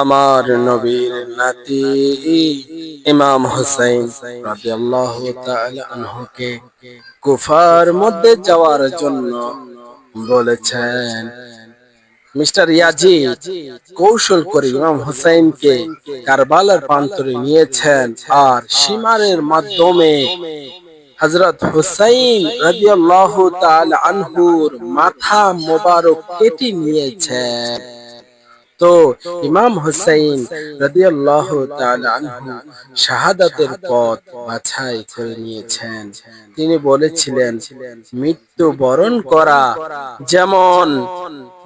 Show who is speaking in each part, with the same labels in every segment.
Speaker 1: আমার নবীর নাতি ইমাম হুসাইন রাদিয়াল্লাহু তাআলা আনহুকে কুফার মধ্যে যাওয়ার জন্য বলেছেন, মিস্টার ইয়াজিদ, কৌশল করে ইমাম হুসাইনকে কারবালার প্রান্তরে নিয়েছেন আর সীমারের মাধ্যমে হযরত হুসাইন রাদিয়াল্লাহু তাআলা আনহুর মাথা মোবারক কেটে নিয়েছেন। তো ইমাম হুসাইন রাদিয়াল্লাহু তাআলা আনহু শাহাদাতের পথ বাছাই করে নিয়েছেন। তিনি বলেছিলেন মৃত্যু বরণ করা যেমন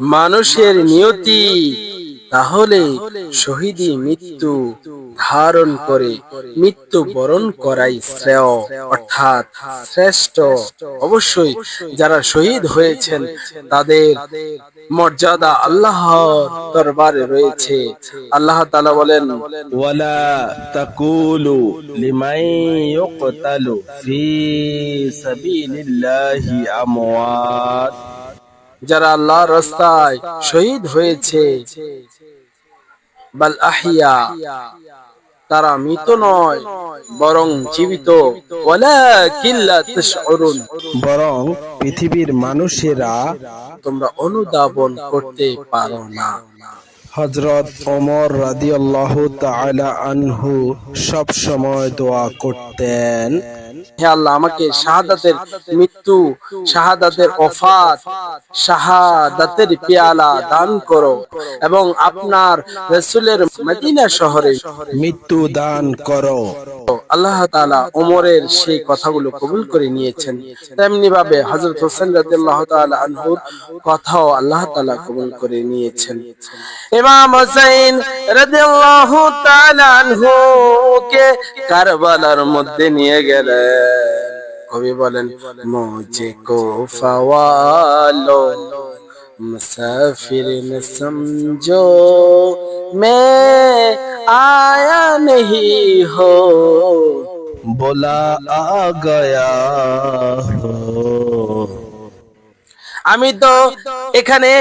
Speaker 1: মানুষের নিয়তি তাহলে শহীদি মৃত্যু ধারণ করে মৃত্যু বরণ করাই শ্রেয়। অর্থাৎ শ্রেষ্ঠ। অবশ্যই যারা শহীদ হয়েছেন তাদের মর্যাদা আল্লাহ দরবারে রয়েছে। আল্লাহ তাআলা বলেন
Speaker 2: ওয়ালা তাকুলু লিমান ইউকতালু ফি সাবিলিল্লাহি আমওয়াত।
Speaker 1: যারা আল্লাহর রাস্তায় শহীদ হয়েছে বাল আহিয়া তারা মৃত নয় বরং জীবিত।
Speaker 2: বরং পৃথিবীর মানুষেরা
Speaker 1: তোমরা অনুধাবন করতে পারো না।
Speaker 2: হজরত ওমর রাদিয়াল্লাহু তাআলা আনহু সব সময় দোয়া করতেন।
Speaker 1: হে আল্লাহ আমাকে শাহাদাতের মৃত্যু শাহাদাতের ওফাত শাহাদাতের পেয়ালা দান করো। এবং আপনার রাসূলের মদিনা শহরে
Speaker 2: মৃত্যু দান করো।
Speaker 1: আল্লাহ তালা ওমরের সেই কথাগুলো কবুল করে নিয়েছেন। তেমনি ভাবে হজরত হোসেন রাজিয়াল্লাহ আনহুর কথাও আল্লাহ তালা কবুল করে নিয়েছেন। ইমাম হোসেন কারবালার মধ্যে নিয়ে গেলেন। কবি বলেন কো মুসাফির সমঝো, মে आया नहीं हो
Speaker 2: बोला आ गया हो
Speaker 1: আমি তো এখানে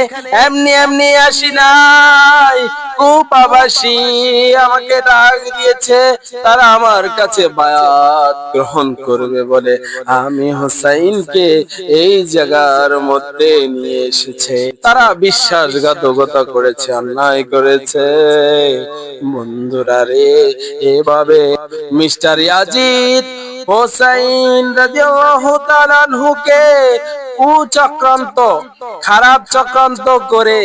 Speaker 1: এমনি এমনি আসি নাই কুপাবাসী আমাকে ডাক দিয়েছে, তারা আমার কাছে বায়াত গ্রহণ করবে বলে। আমি হোসাইনকে এই জায়গার মধ্যে নিয়ে এসেছে। তারা বিশ্বাসঘাতকতা করেছে, অন্যায় করেছে। বন্ধুরা রে, এভাবে মিস্টার ইয়াজিদ হোসাইন আনহুকে কুচক্রান্ত, খারাপ চক্রান্ত করে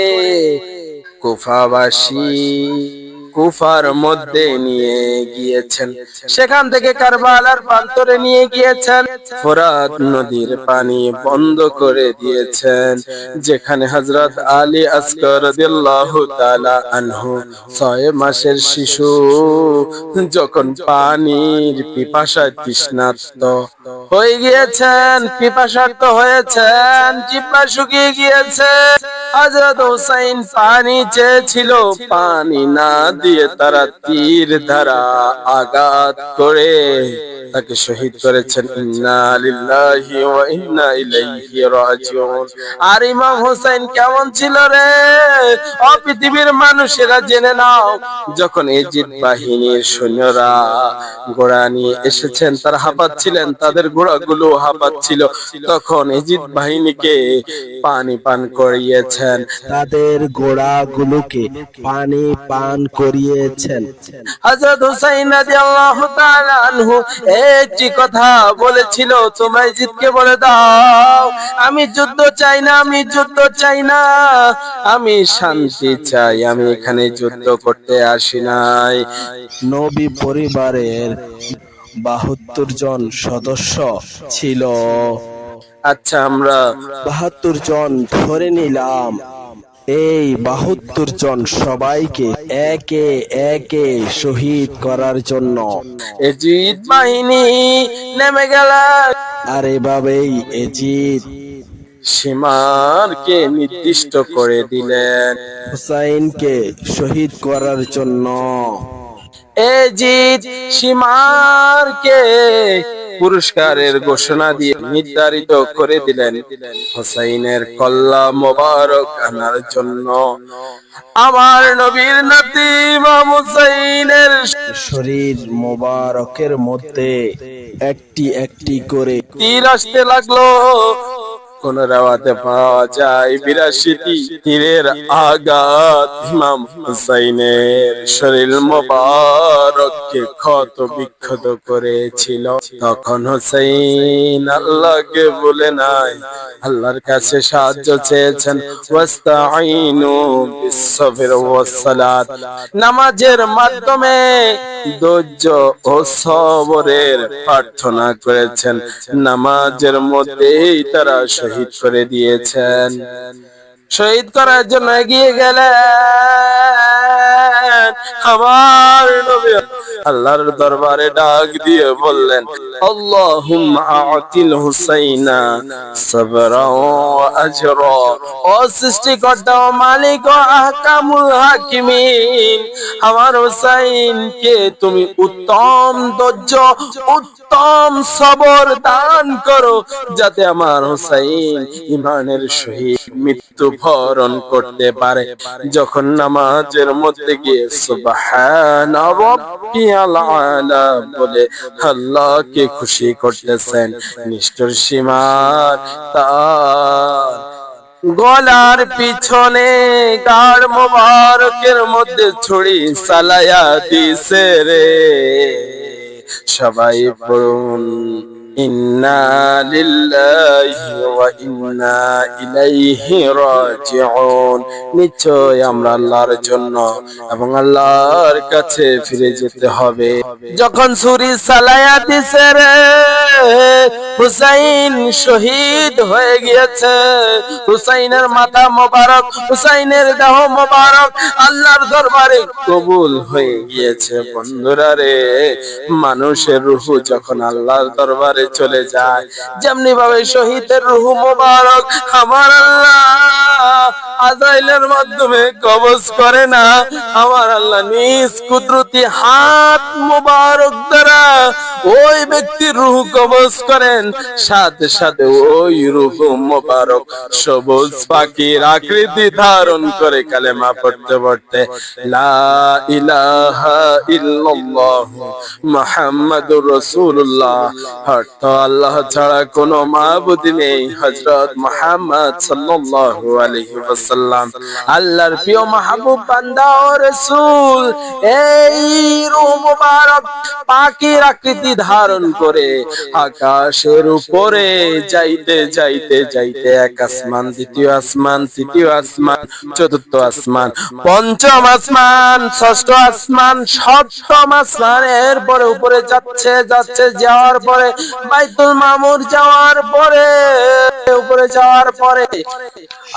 Speaker 1: কুফার মধ্যে নিয়ে গিয়েছেন। সেখান থেকে কারবালার প্রান্তরে নিয়ে গিয়েছেন। ফোরাত নদীর পানি বন্ধ করে দিয়েছেন, যেখানে হযরত আলী তাআলা আনহু ছয় মাসের শিশু যখন পানির পিপাসায় তৃষ্ণার্ত হয়ে গিয়েছেন, পিপাসার্ত হয়েছেন, জিব্বা শুকিয়ে গিয়েছে। হযরত হুসাইন পানি চেয়েছিল, পানি না দিয়ে তারা তীর দ্বারা আঘাত করে। তাকে শহীদ করেছেন আর ইমাম হোসেন কেমন ছিল রে? ও পৃথিবীর মানুষেরা জেনে নাও, যখন এজিদ বাহিনীর সৈন্যরা ঘোড়া নিয়ে এসেছেন, তারা হাঁপাচ্ছিলেন, তাদের ঘোড়াগুলো হাঁপাচ্ছিল। তখন এজিদ বাহিনীকে পানি পান করিয়েছেন
Speaker 2: তাদের গোড়াগুলোকে পানি পান করিয়েছেন।
Speaker 1: হযরত হুসাইন রাদিয়াল্লাহু তাআলা আনহু একটি কথা বলেছিল, তোমরা ইজিদকে বলে দাও, আমি যুদ্ধ চাই না, আমি যুদ্ধ চাই না, আমি শান্তি চাই, আমি এখানে যুদ্ধ করতে আসি নাই।
Speaker 2: নবী পরিবারের বাহাত্তর জন সদস্য ছিল।
Speaker 1: আচ্ছা আমরা
Speaker 2: বাহাত্তর জন ধরে নিলাম। এই বাহাত্তর জন সবাইকে একে একে শহীদ করার জন্য।
Speaker 1: এজিদ বাহিনী নেমে গেল।
Speaker 2: আর এভাবেই এজিদ
Speaker 1: সীমারকে নির্দিষ্ট করে দিলেন।
Speaker 2: হুসাইনকে শহীদ করার জন্য।
Speaker 1: এজিদ সীমারকে পুরস্কারের ঘোষণা দিয়ে নির্ধারিত করে দিলেন। হোসাইনের কল্লা মোবারক আনার জন্য আমার নবীর নাতি হোসাইনের
Speaker 2: শরীর মোবারকের মধ্যে একটি একটি করে
Speaker 1: তীর আসতে লাগল। কোন রাওয়াতে পাওয়া যায় বিরাশিটি তীরের আঘাত। ইমাম হুসাইনের শরীর মোবারককে ক্ষত বিক্ষত করেছিল। তখন হুসাইন আল্লাহকে বলে নাই, আল্লাহর কাছে সাহায্য চেয়েছেন। ওয়াস্তাইনু বিসসবির ওয়াসসালাত। নামাজের মাধ্যমে ধৈর্য ও সবরের প্রার্থনা করেছেন। নামাজের মধ্যেই তারা শহীদ করে দিয়েছেন। শহীদ করার জন্য এগিয়ে গেলেন। আমার নবী আল্লাহর দরবারে ডাক দিয়ে বললেন, আল্লাহুম্মা আতিল হুসাইনা সাবরা ও সৃষ্টিকর্তা ও মালিক ও আহকামুল হাকিমিন, আমার তুমি উত্তম ধৈর্য উত্তম সবর দান করো যাতে আমার হুসাইন ইমানের সহিত মৃত্যু বরণ করতে পারে। যখন নামাজের মধ্যে গিয়ে সুবহান রাব্বিয়াল আলা বলে আল্লাহকে খুশি করতেছেন, নিষ্ঠুর সীমার তার। গলার পিছনে গাড় মোবারকের মধ্যে ছড়ি সালায়া দিছে রে। সবাই পড়ুন ইন্না লিল্লাহি ওয়া ইন্না ইলাইহি রাজিউন। নিশ্চয় আমরা আল্লাহর জন্য এবং আল্লাহর কাছে ফিরে যেতে হবে। যখন সুরি সালায়া দিছে রে হুসাইন শহীদ হয়ে গিয়েছে। হুসাইনের মাথা মোবারক, হুসাইনের দেহ মোবারক আল্লাহর দরবারে কবুল হয়ে গিয়েছে। বন্ধুরা রে, মানুষের রুহু যখন আল্লাহর দরবারে চলে যায় যেমনি ভাবে শহীদের রুহু মোবারক, আমার আল্লাহ আজাইলের মাধ্যমে কবজ করে না। আমার আল্লাহ নিজ কুদরতি হাত মোবারক দ্বারা ওই ব্যক্তির রুহ কবজ করেন। সাথে সাথে ওই রুহ মোবারক সবুজ পাখির আকৃতি ধারণ করে কালেমা পড়তে পড়তে, লা ইলাহা ইল্লাল্লাহ মুহাম্মাদুর রাসূলুল্লাহ। অর্থ আল্লাহ ছাড়া কোনো মাবুদ নেই। হযরত মুহাম্মদ সাল্লাল্লাহু আলাইহি ওয়াসাল্লাম। আল্লাহর প্রিয় মাহবুব বান্দা ও রাসূল এই রূহ মুবারক পাখির আকৃতি ধারণ করে আকাশের উপরে যাইতে যাইতে যাইতে এক আসমান দ্বিতীয় আসমান তৃতীয় আসমান চতুর্থ আসমান পঞ্চম আসমান ষষ্ঠ আসমান সপ্তম আসমানের পরে উপরে যাচ্ছে যাচ্ছে যাওয়ার পরে বাইতুল মামুর যাওয়ার পরে উপরে যাওয়ার পরে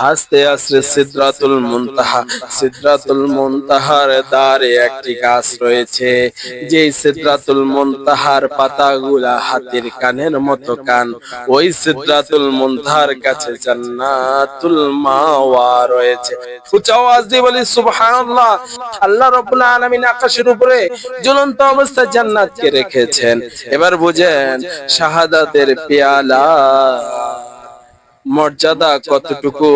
Speaker 1: আস্তে আস্তে সিদ্রাতুল মুনতাহা, সিদ্রাতুল মুনতাহার দ্বারে একটি গাছ রয়েছে। যে সিদ্রাতুল মুনতাহার পাতাগুলা হাতির কানের মতো কান, ওই সিদ্রাতুল মুনতাহার কাছে জান্নাতুল মাওয়া রয়েছে। উচ্চ আওয়াজ দিয়ে বলি, সুবহানাল্লাহ, আল্লাহ রাব্বুল আলামিন আকাশের উপরে ঝুলন্ত অবস্থায় জান্নাতকে রেখেছেন। এবার বুঝেন, শাহাদাতের পেয়ালা মর্যাদা কতটুকু?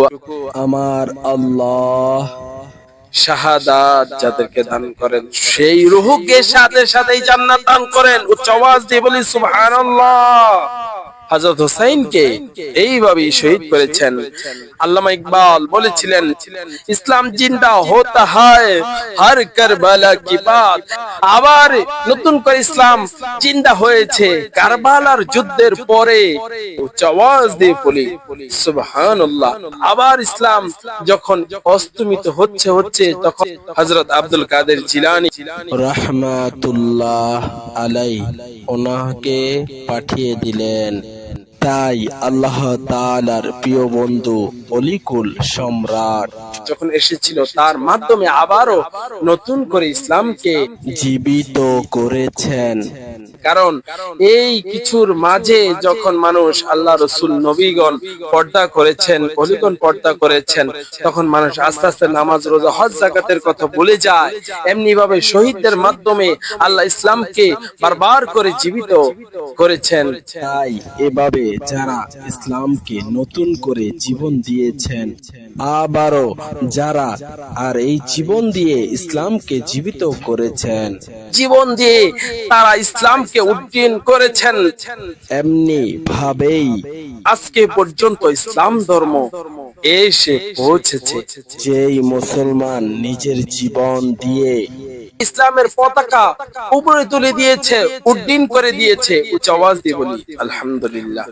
Speaker 2: আমার আল্লাহ
Speaker 1: শাহাদাত যাদেরকে দান করেন, সেই রুহুকে সাথে সাথেই জান্নাত দান করেন। উচ্চ আওয়াজ দিয়ে বলি, সুবহানাল্লাহ। হযরত হুসাইনকে এইভাবেই শহীদ করেছেন। আল্লামা ইকবাল বলেছিলেন, ইসলাম জিন্দা হতা হয় হর কারবালা কি বাত। আবার নতুন করে ইসলাম জিন্দা হয়েছে কারবালার যুদ্ধের পরে। উচ্চ আওয়াজ দিয়ে বলি, সুবহানাল্লাহ। আবার ইসলাম যখন অস্তমিত হচ্ছে হচ্ছে তখন হযরত আব্দুল কাদের জিলানী
Speaker 2: রাহমাতুল্লাহ আলাই ওনাকে পাঠিয়ে দিলেন। তাই আল্লাহ তালার প্রিয় বন্ধু অলিকুল সম্রাট।
Speaker 1: যখন এসেছিল তার মাধ্যমে আবারও নতুন করে ইসলামকে
Speaker 2: জীবিত করেছেন।
Speaker 1: কারণ এই কিছুর মাঝে যখন মানুষ আল্লাহ রসুল নবীগণ পর্দা করেছেন অলিগণ পর্দা করেছেন তখন মানুষ আস্তে আস্তে নামাজ রোজা হজ জাকাতের কথা ভুলে যায়। এমনি ভাবে শহীদদের মাধ্যমে আল্লাহ ইসলামকে বারবার করে জীবিত করেছেন।
Speaker 2: তাই এভাবে যারা ইসলামকে নতুন করে জীবন দিয়েছেন আবারও যারা আর এই জীবন দিয়ে ইসলামকে জীবিত করেছেন।
Speaker 1: জীবন দিয়ে তারা ইসলামকে উড্ডীন করেছেন।
Speaker 2: এমনি ভাবেই
Speaker 1: আজকে পর্যন্ত ইসলাম ধর্ম এসে পৌঁছেছে।
Speaker 2: যেই মুসলমান নিজের জীবন দিয়ে
Speaker 1: ইসলামের পতাকা উপরে তুলে দিয়েছে উড্ডীন করে দিয়েছে উচ্চ আওয়াজ দিয়ে বলি আলহামদুলিল্লাহ।